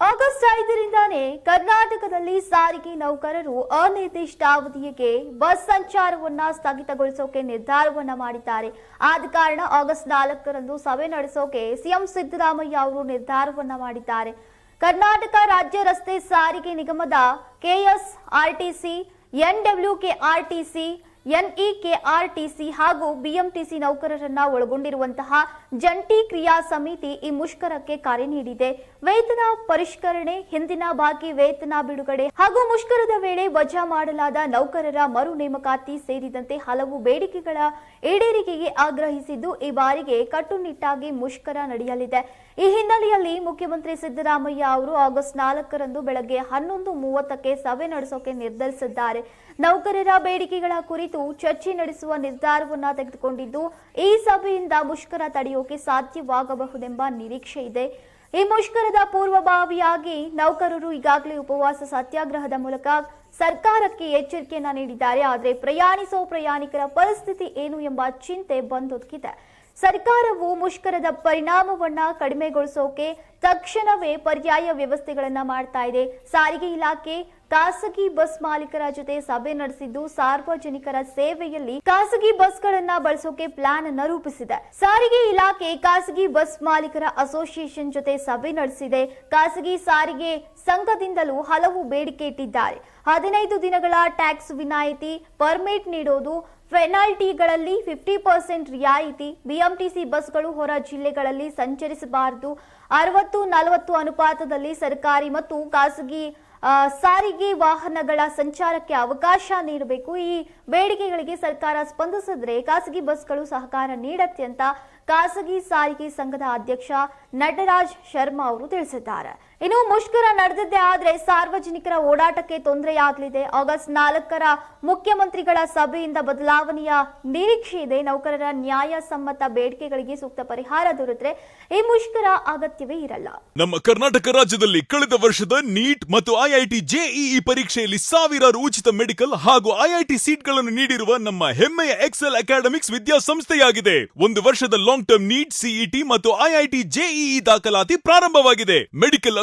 August ಐದರಿಂದಾನೇ ಕರ್ನಾಟಕದಲ್ಲಿ ಸಾರಿಗೆ ನೌಕರರು ಅನಿರ್ದಿಷ್ಟಾವಧಿಗೆ ಬಸ್ ಸಂಚಾರವನ್ನ ಸ್ಥಗಿತಗೊಳಿಸೋಕೆ ನಿರ್ಧಾರವನ್ನ ಮಾಡಿದ್ದಾರೆ. ಆದ ಕಾರಣ ಆಗಸ್ಟ್ ನಾಲ್ಕರಂದು ಸಭೆ ನಡೆಸೋಕೆ ಸಿಎಂ ಸಿದ್ದರಾಮಯ್ಯ ಅವರು ನಿರ್ಧಾರವನ್ನ ಮಾಡಿದ್ದಾರೆ. ಕರ್ನಾಟಕ ರಾಜ್ಯ ರಸ್ತೆ ಸಾರಿಗೆ ನಿಗಮದ ಕೆಎಸ್ಆರ್ಟಿಸಿ ಎನ್ಡಬ್ಲ್ಯೂಕೆಆರ್ಟಿಸಿ ಎನ್ಇಕೆಆರ್ಟಿಸಿ ಹಾಗೂ ಬಿಎಂಟಿಸಿ ನೌಕರರನ್ನ ಒಳಗೊಂಡಿರುವಂತಹ ಜಂಟಿ ಕ್ರಿಯಾ ಸಮಿತಿ ಈ ಮುಷ್ಕರಕ್ಕೆ ಕರೆ ನೀಡಿದೆ. ವೇತನ ಪರಿಷ್ಕರಣೆ, ಹಿಂದಿನ ಬಾಕಿ ವೇತನ ಬಿಡುಗಡೆ ಹಾಗೂ ಮುಷ್ಕರದ ವೇಳೆ ವಜಾ ಮಾಡಲಾದ ನೌಕರರ ಮರು ನೇಮಕಾತಿ ಸೇರಿದಂತೆ ಹಲವು ಬೇಡಿಕೆಗಳ ಈಡೇರಿಕೆಗೆ ಆಗ್ರಹಿಸಿದ್ದು, ಈ ಬಾರಿಗೆ ಕಟ್ಟುನಿಟ್ಟಾಗಿ ಮುಷ್ಕರ ನಡೆಯಲಿದೆ. ಈ ಹಿನ್ನೆಲೆಯಲ್ಲಿ ಮುಖ್ಯಮಂತ್ರಿ ಸಿದ್ದರಾಮಯ್ಯ ಅವರು ಆಗಸ್ಟ್ ನಾಲ್ಕರಂದು ಬೆಳಗ್ಗೆ ಹನ್ನೊಂದು ಮೂವತ್ತಕ್ಕೆ ಸಭೆ ನಡೆಸೋಕೆ ನಿರ್ಧರಿಸಿದ್ದಾರೆ. ನೌಕರರ ಬೇಡಿಕೆಗಳ ಕುರಿತು ಚರ್ಚೆ ನಡೆಸುವ ನಿರ್ಧಾರವನ್ನ ತೆಗೆದುಕೊಂಡಿದ್ದು, ಈ ಸಭೆಯಿಂದ ಮುಷ್ಕರ ತಡೆಯೋಕೆ ಸಾಧ್ಯವಾಗಬಹುದೆಂಬ ನಿರೀಕ್ಷೆ ಇದೆ. ಈ ಮುಷ್ಕರದ ಪೂರ್ವಭಾವಿಯಾಗಿ ನೌಕರರು ಈಗಾಗಲೇ ಉಪವಾಸ ಸತ್ಯಾಗ್ರಹದ ಮೂಲಕ ಸರ್ಕಾರಕ್ಕೆ ಎಚ್ಚರಿಕೆಯನ್ನು ನೀಡಿದ್ದಾರೆ. ಆದರೆ ಪ್ರಯಾಣಿಸೋ ಪ್ರಯಾಣಿಕರ ಪರಿಸ್ಥಿತಿ ಏನು ಎಂಬ ಚಿಂತೆ ಬಂದೊದಗಿದೆ ಸರ್ಕಾರವು ಮುಷ್ಕರದ ಪರಿಣಾಮವನ್ನ ಕಡಿಮೆಗೊಳಿಸೋಕೆ ತಕ್ಷಣವೇ ಪರ್ಯಾಯ ವ್ಯವಸ್ಥೆಗಳನ್ನ ಮಾಡ್ತಾ ಇದೆ. ಸಾರಿಗೆ ಇಲಾಖೆ ಖಾಸಗಿ ಬಸ್ ಮಾಲೀಕರ ಜೊತೆ ಸಭೆ ನಡೆಸಿದ್ದು ಸಾರ್ವಜನಿಕರ ಸೇವೆಯಲ್ಲಿ ಖಾಸಗಿ ಬಸ್ಗಳನ್ನ ಬಳಸೋಕೆ ಪ್ಲಾನ್ ಅನ್ನ ರೂಪಿಸಿದೆ. ಸಾರಿಗೆ ಇಲಾಖೆ ಖಾಸಗಿ ಬಸ್ ಮಾಲೀಕರ ಅಸೋಸಿಯೇಷನ್ ಜೊತೆ ಸಭೆ ನಡೆಸಿದೆ. ಖಾಸಗಿ ಸಾರಿಗೆ ಸಂಘದಿಂದಲೂ ಹಲವು ಬೇಡಿಕೆ ಇಟ್ಟಿದ್ದಾರೆ. ಹದಿನೈದು ದಿನಗಳ ಟ್ಯಾಕ್ಸ್ ವಿನಾಯಿತಿ ಪರ್ಮಿಟ್ ನೀಡೋದು ಪೆನಾಲ್ಟಿಗಳಲ್ಲಿ ಫಿಫ್ಟಿ ಪರ್ಸೆಂಟ್ ರಿಯಾಯಿತಿ ಬಿಎಂಟಿಸಿ ಬಸ್ಗಳು ಹೊರ ಜಿಲ್ಲೆಗಳಲ್ಲಿ ಸಂಚರಿಸಬಾರದು. ಅರವತ್ತು, ನಲವತ್ತು ಅನುಪಾತದಲ್ಲಿ ಸರ್ಕಾರಿ ಮತ್ತು ಖಾಸಗಿ ಸಾರಿಗೆ ವಾಹನಗಳ ಸಂಚಾರಕ್ಕೆ ಅವಕಾಶ ನೀಡಬೇಕು. ಈ ಬೇಡಿಕೆಗಳಿಗೆ ಸರ್ಕಾರ ಸ್ಪಂದಿಸಿದ್ರೆ ಖಾಸಗಿ ಬಸ್ಗಳು ಸಹಕಾರ ನೀಡತ್ತೆ ಅಂತ ಖಾಸಗಿ ಸಾರಿಗೆ ಸಂಘದ ಅಧ್ಯಕ್ಷ ನಟರಾಜ್ ಶರ್ಮಾ ಅವರು ತಿಳಿಸಿದ್ದಾರೆ. ಇನ್ನು ಮುಷ್ಕರ ನಡೆದಿದ್ದೇ ಆದ್ರೆ ಸಾರ್ವಜನಿಕರ ಓಡಾಟಕ್ಕೆ ತೊಂದರೆಯಾಗಲಿದೆ. ಆಗಸ್ಟ್ ನಾಲ್ಕರ ಮುಖ್ಯಮಂತ್ರಿಗಳ ಸಭೆಯಿಂದ ಬದಲಾವಣೆಯ ನಿರೀಕ್ಷೆ ಇದೆ. ನೌಕರರ ನ್ಯಾಯಸಮ್ಮತ ಬೇಡಿಕೆಗಳಿಗೆ ಸೂಕ್ತ ಪರಿಹಾರ ದೊರೆತರೆ ಈ ಮುಷ್ಕರ ಅಗತ್ಯವೇ ಇರಲ್ಲ. ನಮ್ಮ ಕರ್ನಾಟಕ ರಾಜ್ಯದಲ್ಲಿ ಕಳೆದ ವರ್ಷದ ನೀಟ್ ಮತ್ತು ಐಐಟಿ ಜೆಇಇ ಪರೀಕ್ಷೆಯಲ್ಲಿ ಸಾವಿರಾರು ಉಚಿತ ಮೆಡಿಕಲ್ ಹಾಗೂ ಐಐಟಿ ಸೀಟ್ಗಳನ್ನು ನೀಡಿರುವ ನಮ್ಮ ಹೆಮ್ಮೆಯ ಎಕ್ಸೆಲ್ ಅಕಾಡೆಮಿಕ್ಸ್ ವಿದ್ಯಾಸಂಸ್ಥೆಯಾಗಿದೆ. ಒಂದು ವರ್ಷದ ಲಾಂಗ್ ಟರ್ಮ್ ನೀಟ್, ಸಿಇಟಿ ಮತ್ತು ಐಐಟಿ ಜೆಇಇ ದಾಖಲಾತಿ ಪ್ರಾರಂಭವಾಗಿದೆ. ಮೆಡಿಕಲ್